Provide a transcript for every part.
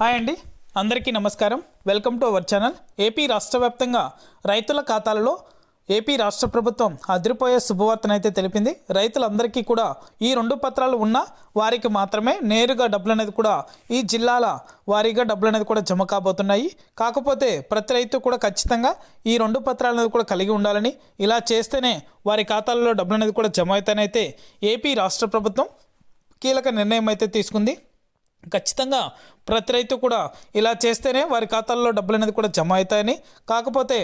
Hi అండి. అందరికీ నమస్కారం. Welcome to our channel. AP రాష్ట్ర వ్యాప్తంగా రైతుల ఖాతాలలో ఏపీ రాష్ట్ర ప్రభుత్వం అదిరిపోయే శుభవార్తనైతే తెలిపింది. రైతులందరికీ కూడా ఈ రెండు పత్రాలు ఉన్న వారికి మాత్రమే నేరుగా డబ్బులు అనేది కూడా ఈ జిల్లాల వారీగా డబ్బులు అనేది కూడా జమ కాబోతున్నాయి. కాకపోతే ప్రతి రైతు కూడా ఖచ్చితంగా ఈ రెండు పత్రాలు అనేది కూడా కలిగి ఉండాలని ఇలా చేస్తేనే వారి ఖాతాలలో డబ్బులు అనేది కూడా జమ అవుతానైతే ఏపీ రాష్ట్ర ప్రభుత్వం కీలక నిర్ణయం అయితే తీసుకుంది. ఖచ్చితంగా ప్రతి రైతు కూడా ఇలా చేస్తేనే వారి ఖాతాల్లో డబ్బులు అనేది కూడా జమ అవుతాయని. కాకపోతే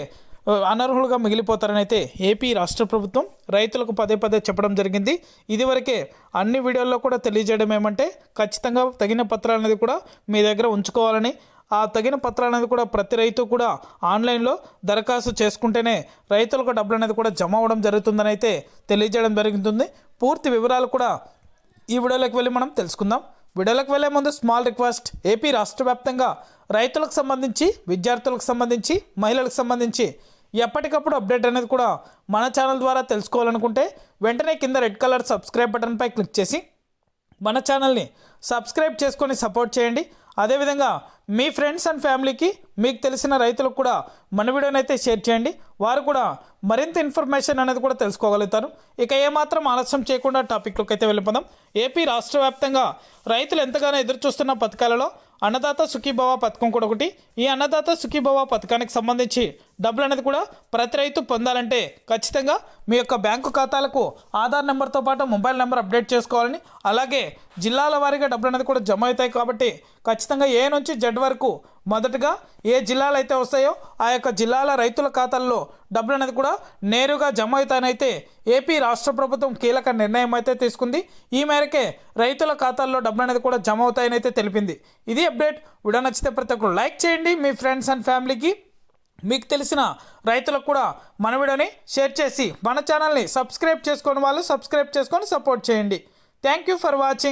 అనర్హులుగా మిగిలిపోతారని అయితే ఏపీ రాష్ట్ర ప్రభుత్వం రైతులకు పదే పదే చెప్పడం జరిగింది. ఇదివరకే అన్ని వీడియోల్లో కూడా తెలియజేయడం ఏమంటే ఖచ్చితంగా తగిన పత్రాలు అనేది కూడా మీ దగ్గర ఉంచుకోవాలని ఆ తగిన పత్రాలు అనేది కూడా ప్రతి రైతు కూడా ఆన్లైన్లో దరఖాస్తు చేసుకుంటేనే రైతులకు డబ్బులు అనేది కూడా జమ అవ్వడం జరుగుతుందని అయితే తెలియజేయడం జరుగుతుంది పూర్తి వివరాలు కూడా ఈ వీడియోలోకి వెళ్ళి మనం తెలుసుకుందాం. వీడియోలోకి వెళ్ళే ముందు స్మాల్ రిక్వెస్ట్. ఏపీ రాష్ట్ర వ్యాప్తంగా రైతులకు సంబంధించి విద్యార్థులకు సంబంధించి మహిళలకు సంబంధించి ఎప్పటికప్పుడు అప్డేట్ అనేది కూడా మన ఛానల్ ద్వారా తెలుసుకోవాలనుకుంటే వెంటనే కింద రెడ్ కలర్ సబ్స్క్రైబ్ బటన్పై క్లిక్ చేసి మన ఛానల్ని సబ్స్క్రైబ్ చేసుకొని సపోర్ట్ చేయండి. అదేవిధంగా మీ ఫ్రెండ్స్ అండ్ ఫ్యామిలీకి మీకు తెలిసిన రైతులకు కూడా మన వీడియోని అయితే షేర్ చేయండి. వారు కూడా మరింత ఇన్ఫర్మేషన్ అనేది కూడా తెలుసుకోగలుగుతారు. ఇక ఏమాత్రం ఆలస్యం చేయకుండా టాపిక్లోకి అయితే వెళ్ళిపోదాం. ఏపీ రాష్ట్ర వ్యాప్తంగా రైతులు ఎంతగానో ఎదురు చూస్తున్న పథకాలలో అన్నదాత సుఖీభవ పథకం కూడా ఒకటి. ఈ అన్నదాత సుఖీభవ పథకానికి సంబంధించి డబ్బులు అనేది కూడా ప్రతి రైతు పొందాలంటే ఖచ్చితంగా మీ యొక్క బ్యాంకు ఖాతాలకు ఆధార్ నెంబర్తో పాటు మొబైల్ నెంబర్ అప్డేట్ చేసుకోవాలని అలాగే జిల్లాల వారీగా డబ్బులు అనేది కూడా జమ అవుతాయి కాబట్టి ఖచ్చితంగా ఏ నుంచి జెడ్ వరకు మొదటగా ఏ జిల్లాలు అయితే వస్తాయో ఆ యొక్క జిల్లాల రైతుల ఖాతాల్లో డబ్బులు అనేది కూడా నేరుగా జమ అవుతాయనైతే ఏపీ రాష్ట్ర ప్రభుత్వం కీలక నిర్ణయం అయితే తీసుకుంది. ఈ మేరకే రైతుల ఖాతాల్లో డబ్బులు అనేది కూడా జమ అవుతాయని అయితే తెలిపింది. ఇది అప్డేట్. వీడియో నచ్చితే ప్రతి ఒక్కరు లైక్ చేయండి. మీ ఫ్రెండ్స్ అండ్ ఫ్యామిలీకి మీకు తెలిసిన రైతులకు కూడా మన వీడియోని షేర్ చేసి మన ఛానల్ని సబ్స్క్రైబ్ చేసుకొని వాళ్ళు సబ్స్క్రైబ్ చేసుకొని సపోర్ట్ చేయండి. Thank you for watching